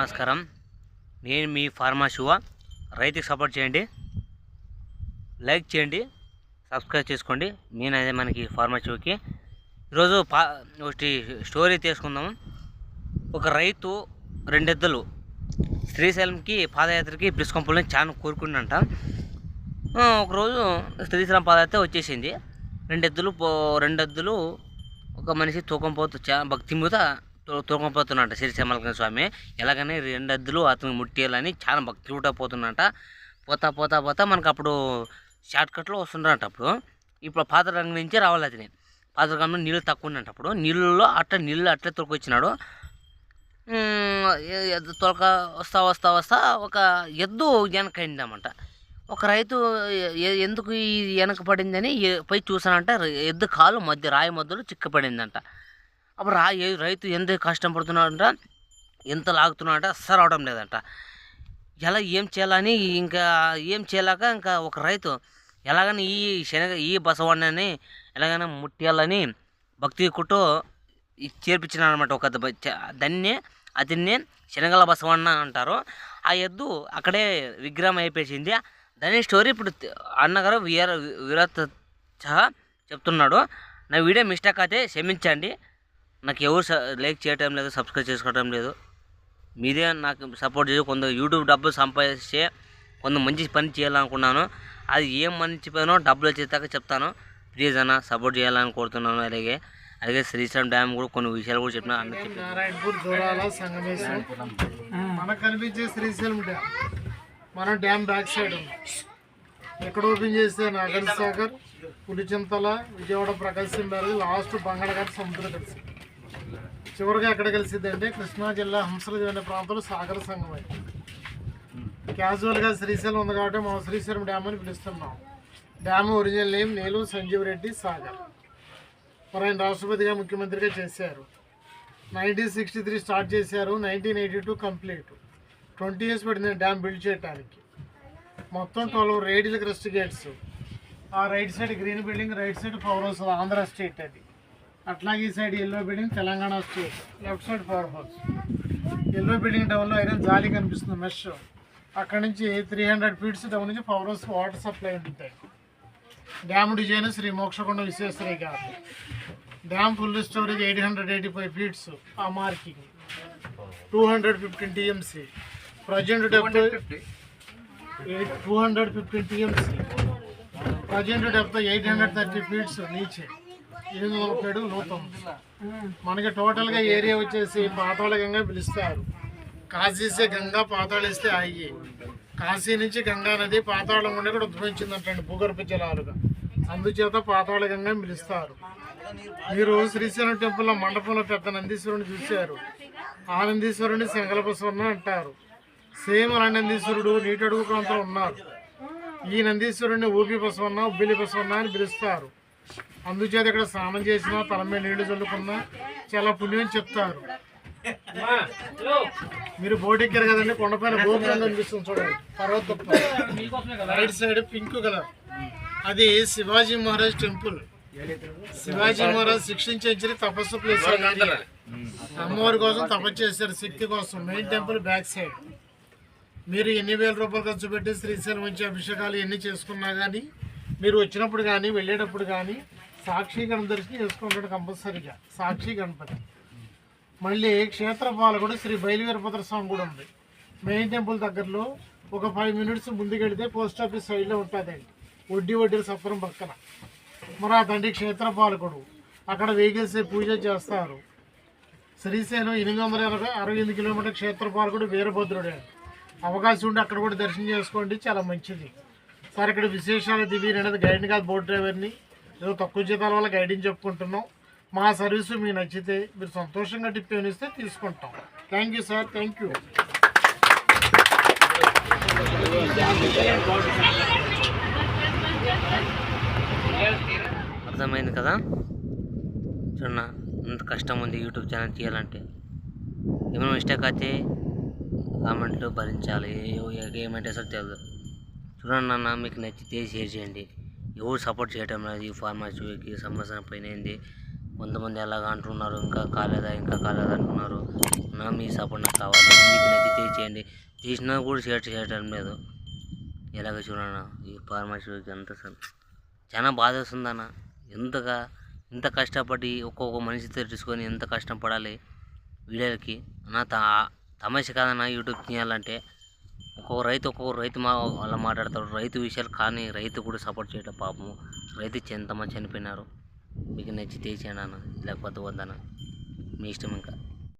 నమస్కారం. నేను మీ ఫార్మా శివ. రైతుకి సపోర్ట్ చేయండి. లైక్ చేయండి. సబ్స్క్రైబ్ చేసుకోండి. నేనైతే మనకి ఫార్మా శివకి. ఈరోజు పా ఒకటి స్టోరీ తీసుకుందాము ఒక రైతు రెండెద్దులు శ్రీశైలంకి పాదయాత్రకి పిలుచుకొంపలని చాలా కోరుకుందంట ఒకరోజు శ్రీశైలం పాదయాత్ర వచ్చేసింది. రెండెద్దులు పో రెండెద్దులు ఒక మనిషి తూకం పోతూ చా భక్తి మీద తూకంపోతున్నట తూకం పోతున్నట్ట స్వామి. ఎలాగని రెండు అద్దులు అతను ముట్టేయాలని చాలా భక్తి కూడా పోతున్నట పోతా పోతా పోతా మనకు అప్పుడు షార్ట్ కట్లో వస్తుండట అప్పుడు. ఇప్పుడు పాత రంగం నుంచి రావాలి అతని. పాత రంగంలో నీళ్ళు తక్కువ ఉన్నట్టు అప్పుడు. నీళ్ళలో అట్లా నీళ్ళు అట్లే తొలకొచ్చినాడు. ఎద్దు తొలక వస్తా వస్తా వస్తా ఒక ఎద్దు వెనకైందన్నమాట ఒక రైతు ఎందుకు ఈ వెనక పడిందని పై పోయి చూసానంట ఎద్దు కాలు మధ్య రాయి మధ్యలో చిక్కపడిందంట. అప్పుడు రా రైతు ఎంత కష్టం పడుతున్నాడంట ఎంత లాగుతున్నాడంట అస్సలు అవడం లేదంట. ఎలా ఏం చేయాలని ఇంకా ఏం చేయలేక ఇంకా ఒక రైతు ఎలాగని ఈ శనగ ఈ బసవన్నని ఎలాగైనా ముట్టియాలని భక్తి కుట్టు చేర్పించినాడు అనమాట ఒక దాన్ని అతన్ని శనగల బసవన్న అంటారు. ఆ ఎద్దు అక్కడే విగ్రహం అయిపోయింది. దాని స్టోరీ ఇప్పుడు అన్నగారు వీర వీరత్ సహా చెప్తున్నాడు. నా వీడియో మిస్టేక్ అయితే క్షమించండి. నాకు ఎవరు స- లైక్ చేయటం లేదు సబ్స్క్రైబ్ చేసుకోవటం లేదు. మీదే నాకు సపోర్ట్ చేసి కొంత యూట్యూబ్ డబ్బులు సంపాదిస్తే కొంత మంచి పని చేయాలనుకున్నాను. అది ఏం మంచి పనో డబ్బులు వచ్చేదాకా చెప్తాను. ప్లీజ్ అన్న సపోర్ట్ చేయాలని కోరుతున్నాను అలాగే. అలాగే శ్రీశైలం డ్యామ్ కూడా కొన్ని విషయాలు కూడా చెప్పిన అన్న చెప్పి నారాయణపూర్ దూరాల సంగమేశ్వరం. మనకు కనిపించే శ్రీశైలం డ్యామ్. మన డ్యామ్ బ్యాక్ సైడ్ ఎక్కడ ఓపెన్ చేస్తే నాగర్ సాగర్ పులిచింతల విజయవాడ ప్రకాశం బ్యారేజ్ లాస్ట్ బంగాళఘాట్ సముద్రం కలిసి చివరిగా ఎక్కడ కలిసిద్ది అంటే కృష్ణా జిల్లా హంసల అనే ప్రాంతంలో సాగర సంఘం అయింది క్యాజువల్గా శ్రీశైలం ఉంది కాబట్టి మనం శ్రీశైలం డ్యామ్ అని పిలుస్తున్నాం. డ్యామ్ ఒరిజినల్ నేమ్ నేను సంజీవ్ రెడ్డి సాగర్. మరి ఆయన రాష్ట్రపతిగా ముఖ్యమంత్రిగా చేశారు. నైన్టీన్ సిక్స్టీ త్రీ స్టార్ట్ చేశారు nineteen eighty two complete twenty years పడింది డ్యామ్ బిల్డ్ చేయడానికి మొత్తం ట్వెల్వ్ రేడియల్ క్రస్ట్ గేట్స్ ఆ right side green building right side power house Andhra state అది. అట్లాగే ఈ side yellow building Telangana state left side power house yellow building డౌన్లో iron జాలి కనిపిస్తుంది మెష్ అక్కడ నుంచి త్రీ హండ్రెడ్ ఫీట్స్ డౌన్ నుంచి పవర్ హౌస్ వాటర్ సప్లై ఉంటుంది dam design Shri Mokshagundam Visvesvaraya garu. Dam full storage eight hundred eighty five feets ఆ marking two hundred fifteen TMC present depth two hundred fifteen TMC present depth eight hundred thirty feets నీచే. ఎనిమిది వందల అడుగు లోతు ఉంది మనకి టోటల్గా area వచ్చేసి పాతాళ గంగా పిలుస్తారు. కాశీసే గంగా పాతాళిస్తే అయ్యి కాశీ నుంచి గంగా నది పాతాళం నుండి కూడా ఉద్భవించిందంటండి భూగర్భ జలాలుగా. అందుచేత పాతాళ గంగా పిలుస్తారు. మీరు శ్రీశైలం టెంపుల్లో మండపంలో పెద్ద నందీశ్వరుని చూశారు. ఆ నందీశ్వరుని శంకలపస్వర్ణ అంటారు. సేమ్ అలా నందీశ్వరుడు నీటి అడుగు ప్రాంతంలో ఉన్నారు. ఈ నందీశ్వరుడిని ఊపి బసవన్న ఉబ్బిలి బసవన్న అని పిలుస్తారు. అందుచేత ఇక్కడ స్నానం చేసినా తల మీద నీళ్ళు చల్లుకున్నా చాలా పుణ్యం చెప్తారు. మీరు బోట్ ఎక్కారు కదండి కొండపైన గోపురం కనిపిస్తుంది చూడండి. పర్వత రైట్ సైడ్ పింక్ కలర్. అది శివాజీ మహారాజ్ టెంపుల్. శివాజీ మహారాజ్ సెంచరీ తపస్సు ప్లేస్ అమ్మవారి కోసం తపస్సు చేశారు శక్తి కోసం. Main temple back side. మీరు ఎన్ని వేల రూపాయలు ఖర్చు పెట్టి శ్రీశైలం వచ్చి అభిషేకాలు ఎన్ని చేసుకున్నా కానీ మీరు వచ్చినప్పుడు కానీ వెళ్ళేటప్పుడు కానీ సాక్షి గణదర్శనం చేసుకుంటాడు కంపల్సరీగా. సాక్షి గణపతి. మళ్ళీ క్షేత్రపాలకుడు శ్రీ బయలువీరభద్ర స్వామి కూడా ఉంది. మెయిన్ టెంపుల్ దగ్గరలో ఒక ఫైవ్ మినిట్స్ ముందుకెళ్తే పోస్ట్ ఆఫీస్ సైడ్లో ఉంటుందండి వడ్డీ వడ్డీల సఫరం పక్కన. మరి ఆ తండ్రి క్షేత్రపాలకుడు అక్కడ వెహికల్స్ పూజ చేస్తారు. శ్రీశైలం ఎనిమిది వందల ఎనభై అరవై ఎనిమిది కిలోమీటర్ క్షేత్రపాలకుడు వీరభద్రుడే. అవకాశం ఉండి అక్కడ కూడా దర్శనం చేసుకోండి చాలా మంచిది. సార్ ఇక్కడ విశేషాలు దివి అనేది గైడ్ కాదు బోట్ డ్రైవర్ని ఏదో తక్కువ జీతాల వల్ల గైడింగ్ చెప్పుకుంటున్నాం. మా సర్వీసు మీకు నచ్చితే మీరు సంతోషంగా టిప్ ఏమైనా ఇస్తే తీసుకుంటాం. Thank you sir thank you అర్థమైంది కదా? చూడన్న అంత కష్టం ఉంది యూట్యూబ్ ఛానల్ చేయాలంటే. ఏమైనా మిస్టేక్ అయితే కామెంట్లు భరించాలి. ఏమంటే అసలు తెలియదు చూడండి అన్న మీకు నచ్చితే షేర్ చేయండి. ఎవరు సపోర్ట్ చేయటం లేదు ఈ ఫార్మసీకి సంవత్సరం పైన అయింది కొంతమంది ఎలాగ అంటున్నారు ఇంకా కాలేదా ఇంకా కాలేదా అంటున్నారు. నా మీ సపోర్ట్ నాకు కావాలి మీకు నచ్చితే చేయండి. తీసినా కూడా షేర్ చేయటం లేదు. ఎలాగ చూడన్న ఈ ఫార్మసీకి ఎంత అసలు చాలా బాధ వస్తుందన్న ఎంతగా ఇంత కష్టపడి ఒక్కొక్క మనిషితో తీసుకొని ఎంత కష్టపడాలి వీడియోకి వీడియోలకి అన్న తమాష కాదన్న యూట్యూబ్ చేయాలంటే ఒక్కొక్క రైతు ఒక్కొక్క రైతు మా అలా మాట్లాడతాడు. రైతు విషయాలు కానీ రైతు కూడా సపోర్ట్ చేయడం పాపము రైతు ఎంతమంది చనిపోయినారు. మీకు నచ్చితే చేయండి లేకపోతే వద్దనా. మీ ఇష్టం ఇంకా.